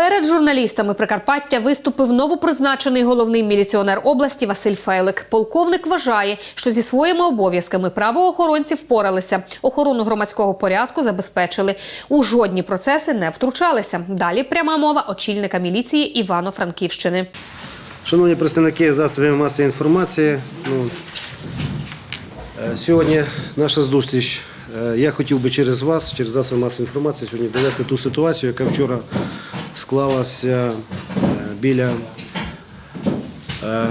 Перед журналістами Прикарпаття виступив новопризначений головний міліціонер області Василь Фелик. Полковник вважає, що зі своїми обов'язками правоохоронці впоралися. Охорону громадського порядку забезпечили. У жодні процеси не втручалися. Далі пряма мова очільника міліції Івано-Франківщини. Шановні представники засобів масової інформації, ну, е, сьогодні наша зустріч. е, Я хотів би через вас, через засоби масової інформації, сьогодні довести ту ситуацію, яка вчора склалася е, біля е,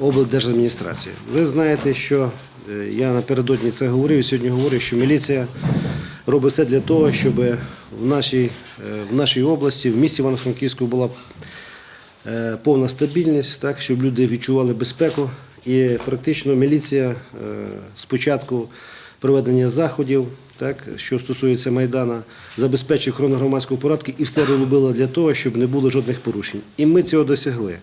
облдержадміністрації. Ви знаєте, що е, я напередодні це говорив і сьогодні говорю, що міліція робить все для того, щоб в нашій, в нашій області, в місті Івано-Франківську була повна стабільність, так, щоб люди відчували безпеку. І практично міліція е, з початку проведення заходів, так, що стосується Майдана, забезпечує охорону громадського порядку і все робила для того, щоб не було жодних порушень. І ми цього досягли.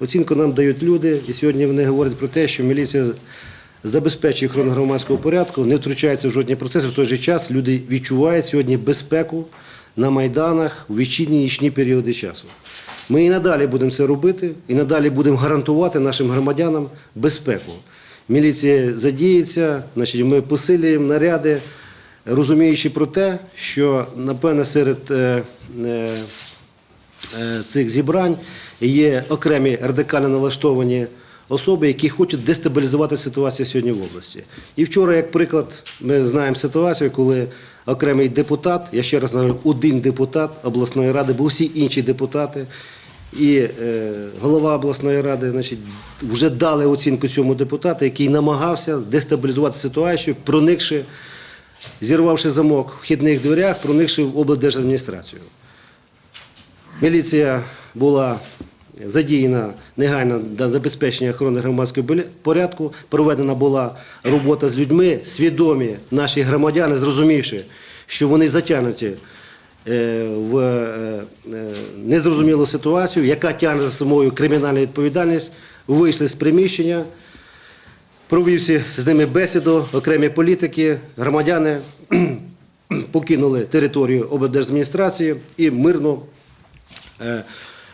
Оцінку нам дають люди, і сьогодні вони говорять про те, що міліція забезпечує охорону громадського порядку, не втручається в жодні процеси. В той же час люди відчувають сьогодні безпеку на майданах у вечірні нічні періоди часу. Ми і надалі будемо це робити, і надалі будемо гарантувати нашим громадянам безпеку. Міліція задіється, значить, ми посилюємо наряди, розуміючи про те, що напевне серед е, е, е, цих зібрань є окремі радикально налаштовані особи, які хочуть дестабілізувати ситуацію сьогодні в області. І вчора, як приклад, ми знаємо ситуацію, коли окремий депутат, я ще раз говорю, один депутат обласної ради, бо всі інші депутати і голова обласної ради значить, вже дали оцінку цьому депутату, який намагався дестабілізувати ситуацію, проникши, зірвавши замок в вхідних дверях, проникши в облдержадміністрацію. Міліція була задіяна негайно на забезпечення охорони громадського порядку. Проведена була робота з людьми, свідомі наші громадяни, зрозумівши, що вони затягнуті е, в е, е, незрозумілу ситуацію, яка тягне за собою кримінальну відповідальність, вийшли з приміщення. Провівся з ними бесіду, окремі політики, громадяни покинули територію облдержадміністрації і мирно, е,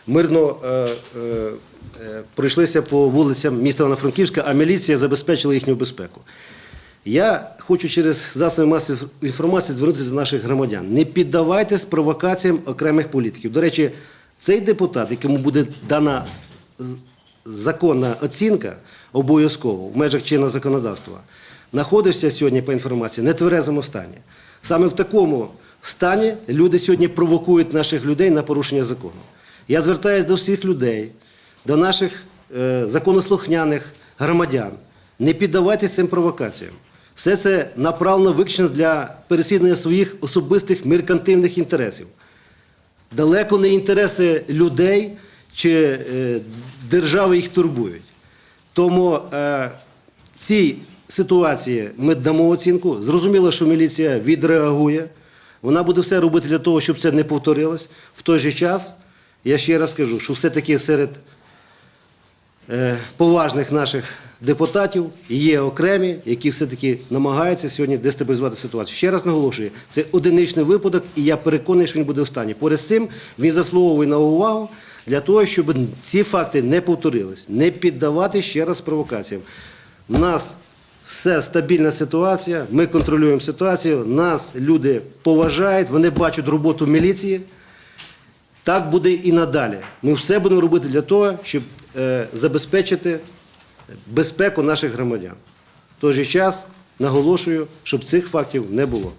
мирно е, е, пройшлися по вулицям міста Івано-Франківська, а міліція забезпечила їхню безпеку. Я хочу через засоби масової інформації звернутися до наших громадян. Не піддавайтесь провокаціям окремих політиків. До речі, цей депутат, якому буде дана законна оцінка обов'язково в межах чинного законодавства, знаходився сьогодні по інформації в нетверезому стані. Саме в такому стані люди сьогодні провокують наших людей на порушення закону. Я звертаюся до всіх людей, до наших е, законослухняних громадян. Не піддавайтесь цим провокаціям. Все це направлено виключно для переслідування своїх особистих меркантильних інтересів. Далеко не інтереси людей чи е, держави їх турбують. Тому е, цій ситуації ми дамо оцінку. Зрозуміло, що міліція відреагує. Вона буде все робити для того, щоб це не повторилось. В той же час, я ще раз кажу, що все-таки серед е, поважних наших депутатів є окремі, які все-таки намагаються сьогодні дестабілізувати ситуацію. Ще раз наголошую, це одиничний випадок, і я переконаний, що він буде останній. Поряд з цим він заслуговує на увагу для того, щоб ці факти не повторились, не піддавати ще раз провокаціям. У нас все стабільна ситуація, ми контролюємо ситуацію, нас люди поважають, вони бачать роботу міліції. Так буде і надалі. Ми все будемо робити для того, щоб е, забезпечити безпеку наших громадян. В той же час наголошую, щоб цих фактів не було.